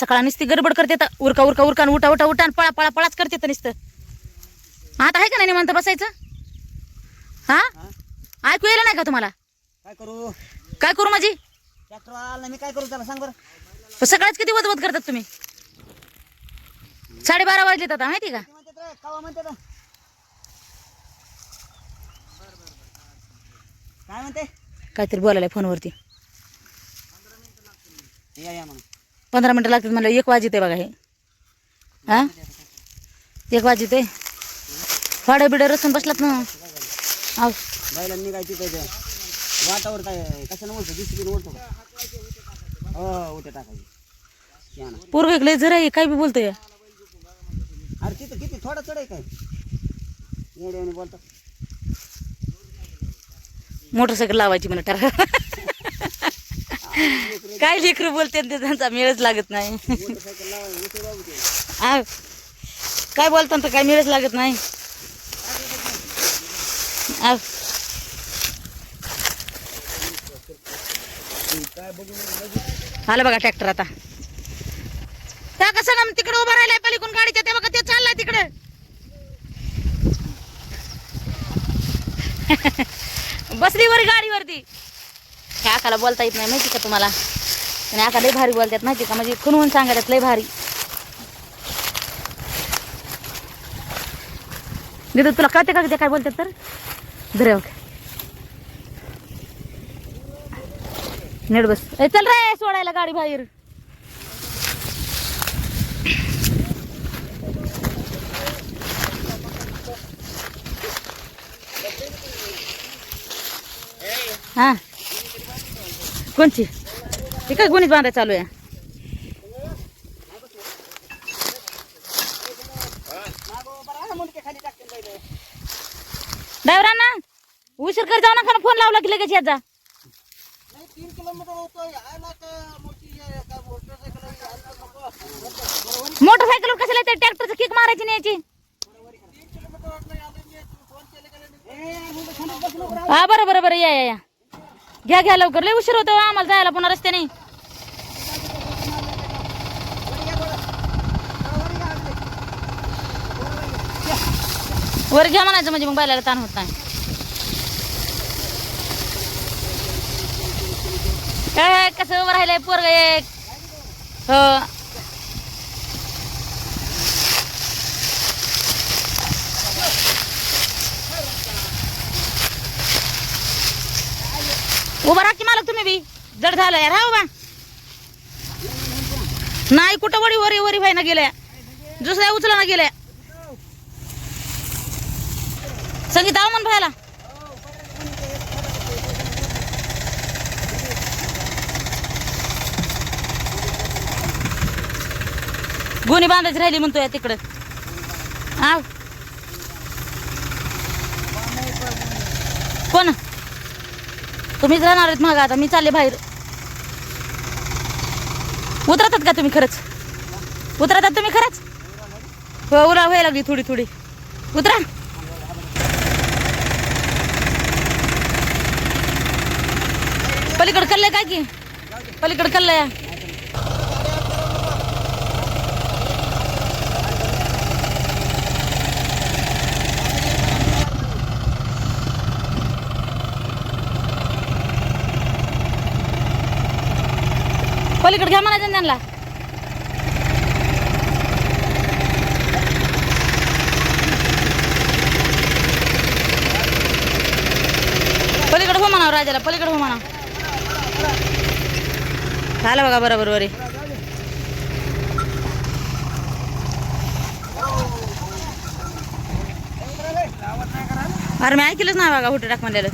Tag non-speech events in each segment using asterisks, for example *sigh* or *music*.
सकाळ नुसती गडबड करते तर उरका उरका उरका उठा उठा उठा आणि पळा पळा पळाच करते तर नुसतं. आता आहे का नाही म्हणतं बसायचं? हा? ऐकू येलं नाही का तुम्हाला? काय करू? काय करू माझी? ट्रॅक्टर आला मी काय करू त्याला? सांग बरं. सकाळच किती वदवत करतात तुम्ही? साडेबारा वाजलेत आता माहिती का? काय म्हणते? काहीतरी बोलायला फोनवरती या या म्हणून पंधरा मिनटं लागतात म्हणलं एक वाजित आहे बघा हे. हा? एक वाजित. आहे फाड्या बिड्या रसून बसलात ना. आव. बैला निघायची काय ते वाटावर काय कशानं ओढतो दिसली ओढतो हो उद्या टाकायची. पोरग इकडे जरा आहे, काय बी बोलतोय. अरे तिथं किती? थोडा चढ आहे काय? येड्याने बोलतो. मोटरसायकल लावायची म्हणा टार काय लेकरू बोलते ते त्यांचा मेळच लागत नाही. काय बोलतात तर काय मेळच लागत नाही. आलं बघा ट्रॅक्टर आता. त्या कसं ना तिकडे उभा राहिलाय पलीकडून गाडीच्या ते बघा ते चाललाय तिकडे? *laughs* बसली वर गाडीवरती. ह्या आकाला बोलता येत नाही माहिती का तुम्हाला? आणि आका लय भारी बोलतात माहिती का? म्हणजे खुनवून सांगतात लय भारी. दिदू तुला कळते का ते काय बोलतात तर? धरे बघ. नीट बस. ए चल रे सोडायला गाडी बाहेर. हा. कोणची? हे काय गुणीत बांधाय चालू आहे? ड्रायव्हरांना? उशीर कर जाऊ नका फोन लावला की लगेच याचा तीन किलोमीटर मोटरसायकल कशाला येते? ट्रॅक्टरचं किक मारायची नाही याची. हा बरं बरं बरं या या या. घ्या घ्या लवकर. लय उशीर होतो हो, आम्हाला जायला पुन्हा रस्त्याने. वर घ्या म्हणायचं म्हणजे मग बैलाला ताण होत नाही. काय कसं राहिलंय पोरग एक. हो. उभा राहा की मालक तुम्ही बी. जड झालं यार हा उभा. नाही कुठं वडी वरी वरी व्हायना गेल्या? दुसऱ्या उचला ना गेल्या. संगीत आव म्हण भायला गोणी बांधायची राहिली म्हणतोय तिकडं. आव कोण? तुम्हीच राहणार आहेत मागा आता. मी चालले बाहेर. उतरतात का तुम्ही खरंच? उतरतात तुम्ही खरंच? हो उरा व्हायला लागली थोडी थोडी. उतरा. पलीकडे कल्लंय काय की? पलीकडे कल्लंय पलीकडे घ्या म्हणायचं त्यांना. पलीकडे हो म्हणा राजाला पलीकडे हो म्हणा झालं बघा बरोबर वरी. अरे मी ऐकलंच नाही बघा हुटे टाक म्हणलेलं.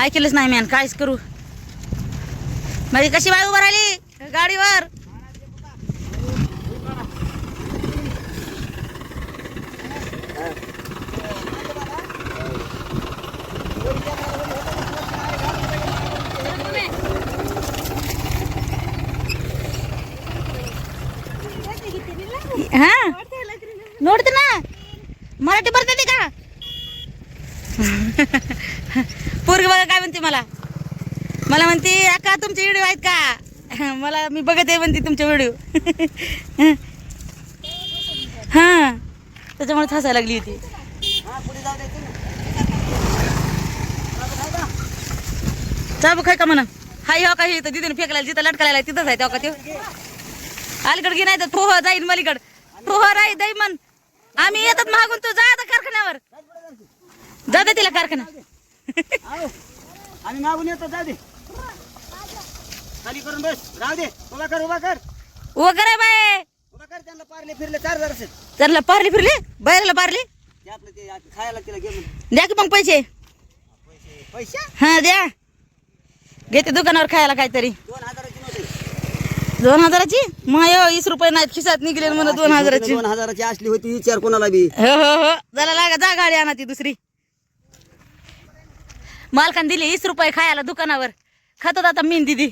ऐकलंच नाही मॅन कायच करू. माझी कशी बाय उभं राहिली? गाडीवर. हा? नोडते ना. मराठी भरते का? *laughs* पोरग बघा काय म्हणते मला. मला म्हणते अका तुमचे व्हिडिओ आहेत का? *laughs* मला मी बघत आहे म्हणते तुमचे व्हिडिओ. *laughs* हा. त्याच्यामुळे हसायला लागली होती. हा चाबू खाय का म्हणा. हाय हो काही इथं दिदीने फेकला जिथं लटकायला तिथंच आहे तेव्हा का ते अलीकड घे नाही तर ठोह जाईन मलीकड. ठोह राही दई मन आम्ही येतात मागून तू जा आता कारखान्यावर. जा दे तिला कारखाना. आम्ही मागून येतो जा दे. खाली करून बस. राहू दे. उभा कर उभा कर. बाय उभा कर त्यांना पारले फिरले चार असेल. त्याला पारली फिरली? बाहेरला पारली? ते आपलं ते खायला तिला घे म्हणून द्या की मग पैसे. पैसे? हा द्या. घेते दुकानावर खायला काहीतरी. दोन हजाराची नव्हती. दोन हजाराची? वीस रुपये नाहीत खिसात निघले म्हणा दोन हजाराची. हो दोन हजाराची असली होती विचार कोणाला बी. हो हो. जरा लागा जा गाडी आणा ती दुसरी. मालकान दिली वीस रुपये खायला दुकानावर. खातात आता मीन दिदी.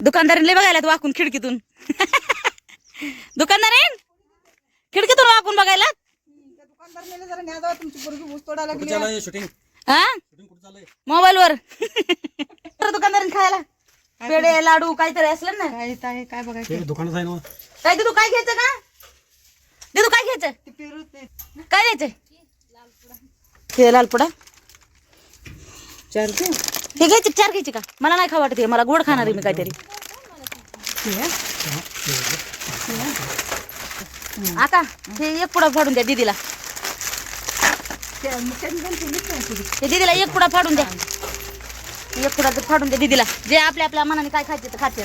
दुकानदारीने बघायला वाकून खिडकीतून. दुकानदारीन? खिडकीतून वाकून बघायला? हा? मोबाईल वर दुकानदारीन खायला. पेढे लाडू काहीतरी असलं ना. काय काय काय बघायचं? दुकानात आहे ना. काय तू काय घ्यायचं का? तू काय घ्यायचं? काय घ्यायचंय हे लालपुडा चार ते हे घ्यायची चार घ्यायची का? मला नाही खा वाटत हे, मला गोड खाणार आहे मी काहीतरी. आता हे एक पुडा फाडून द्या दीदीला. हे दीदीला एक पुडा फाडून द्या. एक पुडा फाडून द्या दीदीला. जे आपल्या आपल्या मनाने काय खायचे तर खाते.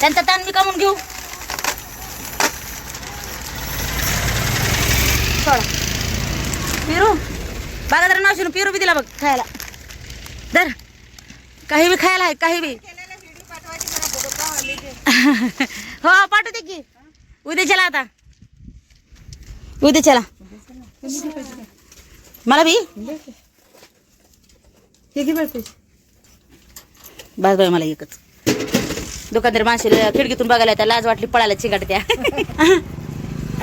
त्यांचा ताण मी कामून घेऊ. सोडा. पिरू. बागादार शिरू पिरू बी दिला बघ खायला. धर. काही बी खायला आहे काही बी. हो पाठवते की. उद्या चला आता. उद्या चला. मला बी? बस बाई मला एकच. दुकानदार माणसाला खिडकीतून बघायला येतात लाज वाटली पळायला चिकाट त्या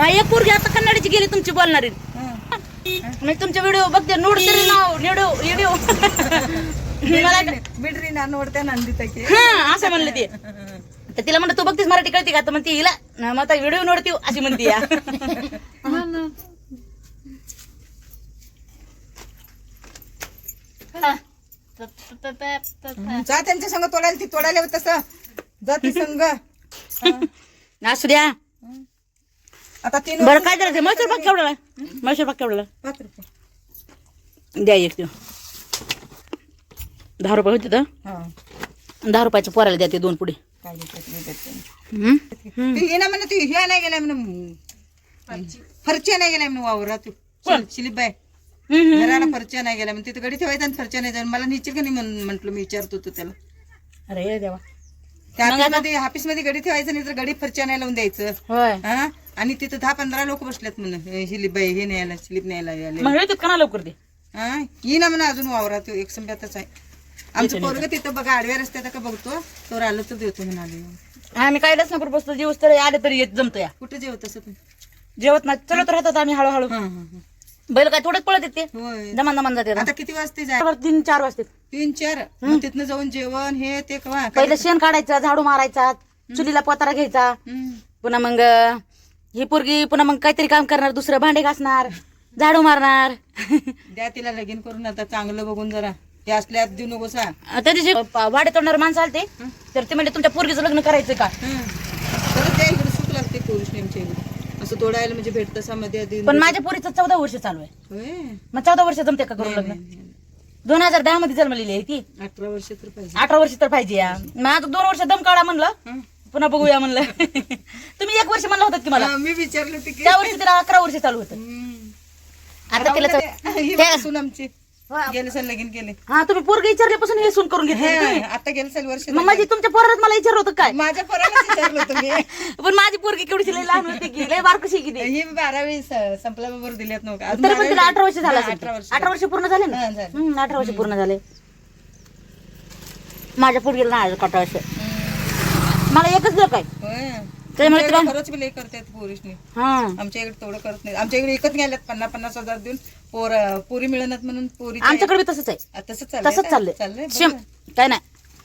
एक पोरगी आता कन्नडची गेली तुमची बोलणारी. मी तुमचे व्हिडिओ बघते नोड तरी नाव व्हिडिओ व्हिडिओ मला बिडरी हा असं म्हणलं ते. तर तिला म्हणलं तू बघतीस मराठी कळते का? तर म्हणते हिला. मग आता व्हिडिओ नोडती अशी म्हणते या. जा त्यांच्या संग तोडायला ती तोडायला होत तसं. जा ती संग. असू द्या आता तीन बरं काय करायचं मैसूर पाक केवढा? मैसूर पाक केवढा? पाच रुपये. द्या एक दहा रुपये होते तर? हा. दहा रुपयाच्या पोराला द्या ते दोन पुढे. काय देतात, देतात त्यांनी. ती ये ना म्हणे ती ह्या नाही गेल्या म्हणे फरच्या नाही गेल्या म्हणे वावरात. हम्म. घराला फरच्या नाही गेल्या म्हणजे तिथं गडी ठेवायचा आणि फरच्या नाही जायला मला निश्चित का नाही म्हटलं मी विचारतो होतो त्याला. अरे देवा. त्या ऑफिसमध्ये ऑफिसमध्ये गडी ठेवायचं नाही तर गडी फरच्या नाही लावून द्यायचं. होय. हा? आणि तिथं दहा पंधरा लोक बसल्यात म्हणे शिलीप बाई हे न्यायला शिलीप न्यायला यायला मग येतात का ना लवकर ते हा? ये ना म्हणा अजून वावरात एक संब्यातच आहे. आमचं पोरग तिथं बघा आडव्या रस्त्यात का बघतो. तर आलं तर देतो म्हणाले आम्ही काय लसणापूर बसतो जीवस तरी आले तरी येत जमतो या. कुठं जेवत असं पण? जेवत ना चलत राहतात आम्ही हळूहळू. बैल काय थोडंच पळत येते. जमान जमान जाते आता. किती वाजते तीन चार वाजते. तीन चार? तिथनं जाऊन जेवण हे ते पहिलं शेण काढायचं झाडू मारायचा चुलीला पोतारा घ्यायचा. पुन्हा मग ही पोरगी पुन्हा मग काहीतरी काम करणार दुसरं भांडे घासणार झाडू मारणार. द्या तिला लगीन करून आता चांगलं बघून जरा. हे असल्यात देऊ नको सा त्या दिवशी वाडे तोडणार माणसं आलते तर ते म्हणजे तुमच्या पोरगीचं लग्न करायचं का? तर त्या इकडे सुख लागते पुरुष नेमच्या इकडे असं तोडायला म्हणजे भेट तसा मध्ये आधी. पण माझ्या पोरीचं चौदा वर्ष चालू आहे. होय? मग चौदा वर्ष जमते का करून लग्न? दोन हजार दहा मध्ये जन्मलेली आहे ती. अठरा वर्ष तर पाहिजे. अठरा वर्ष तर पाहिजे या. मग आता दोन वर्ष दम काढा म्हणलं. हं. पुन्हा बघूया म्हणलं. *laughs* तुम्ही एक वर्ष म्हणलं होतं की मला हा, मी विचारलं की. त्या वर्षी तिला अकरा वर्ष चालू होतं. हम्म. आता तिला चौ- ही त्या- सून आमची. गेले सर लगीन केले. हा तुम्ही पोरगी विचारल्यापासून हे सून करून घेतली तुम्ही. आता गेले वर्ष मग माझी तुमच्या पोरात मला विचारलं होतं काय? माझ्या पोराला विचारलं होतं मी. *laughs* पण माझी पोरगी केवढीशी लई लहान होती की लय बारकशी की ती. ही बारावी स- संपल्याबरोबर दिल्यात नव्हतं. अजून तरी पण तिला अठरा वर्ष झालं असेल. अठरा वर्ष अठरा वर्ष पूर्ण झाले ना? हा, झालं. हम्म, अठरा वर्ष पूर्ण झाले. माझ्या पोरगीला नाही अठरा वर्ष. मला एकच लोक आहे. होय. त्यामुळे आमच्या तिला इकडे खरंच बी लय करतात पोरीसनी. हा. आमच्या इकडे तेवढं करत नाही आमच्या इकडे एकच गेल्यात पन्नास पन्नास हजार देऊन. पोर पोरी मिळणार म्हणून पोरी आमच्याकडे बी तसंच आहे. तसंच चाललंय तसंच? चाललंय. चाललंय शिम बरं. काय नाही.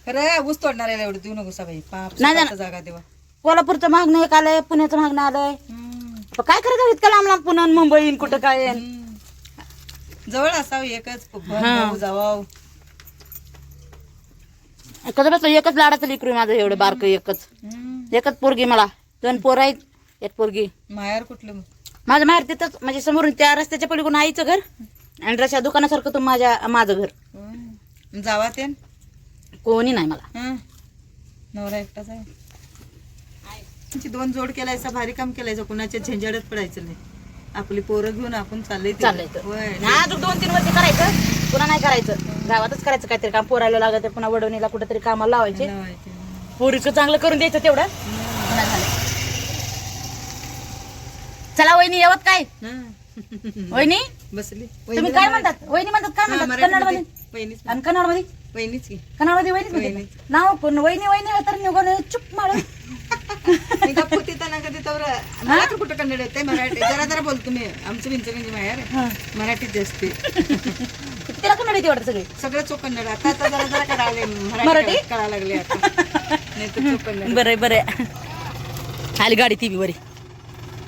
खरं ऊस तोडणाऱ्याला एवढं. देऊ नको बाई पाप नाही, जागा देवा. कोल्हापूरचं मागणं एक आलंय पुण्याचं मागणं आलंय. हम्म. पण काय करायचं इतकं लांब लांब पुन्हा मुंबई येईन कुठं काय हम्म. जवळ असावं एकच. हा. जावाव. कसं बसलं एकच लाडाचं लेकरू आहे माझं एवढं बारकं एकच. एकच पोरगी मला. दोन पोर आहेत एक पोरगी. माहेर कुठलं मग? माझं माहेर तिथंच म्हणजे समोरून त्या रस्त्याच्या पलीकडून आईचं घर आणि रशा दुकानासारखं तो माझ्या माझं घर. जावा ते कोणी नाही मला हं. नवरा एकटाच आहे त्यांची दोन जोड केलायचा भारी काम केलायचं कुणाच्या झंझाडत पडायचं नाही आपली पोरं घेऊन आपण चाललंय तिकडे. चाललंय तर. होय. ना अजून दोन तीन वर्ष करायचं पुन्हा नाही करायचं गावातच करायचं काहीतरी काम पोरायला लागत पुन्हा वडवणीला कुठेतरी कामाला लावायचे लावायचे. पोरीचं चांगलं करून द्यायचं तेवढं पुन्हा झालं. चला वहिनी येवत काय. वहिनी? बसली. तुम्ही काय म्हणतात? वहिनी म्हणतात काय म्हणतात? कन्नडमध्ये आणि कन्नडमध्ये वहिनीच कन्नडमध्ये वहिनीच म्हणतात. नाव पण वहिनी वहिनी तर निघून चुप मारून. मी गप्प तिथं ना कधी तर मला तर कुठं कन्नड येते मराठी? जरा जरा बोलतो मी. आमचं विंचगंजी माहेर हं. मराठीत जास्त. तिला कन्नड येते वाटतं सगळे सगळं कन्नड. आता आता जरा जरा कळाले. मराठी? कळायला लागले आता. नाही तर बरं बरं. आली गाडी ती बी बरी.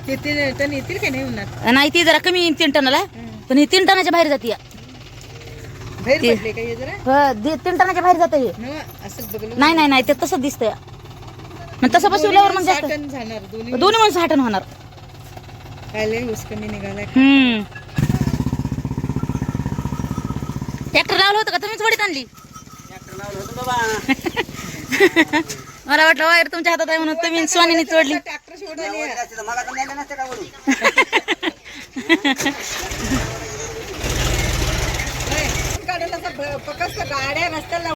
टन येतील का नाही ती जरा कमी येईन तीन टनाला. पण ही तीन टनाच्या बाहेर जाते बाहेर पडले का हे जरा? दी- तीन टनाच्या बाहेर जाते हे. न असंच बघलं. नाही नाही नाही ते तसंच दिसतंय. मग तसं बसवल्यावर मग जास्त टन जाणार दोन्ही दोन्ही म्हणून सहा टन होणार. काय लय ऊस कमी निघालाय हम्म. ट्रॅक्टर लावलं होतं का? तुम्हीच वडीत आणली. ट्रॅक्टर लावलं होतं बाबा. *laughs* मला वाटलं वायर तुमच्या हातात आहे म्हणून तुम्ही स्वानीने चोडली *laughs* गाड्या रस्त्याला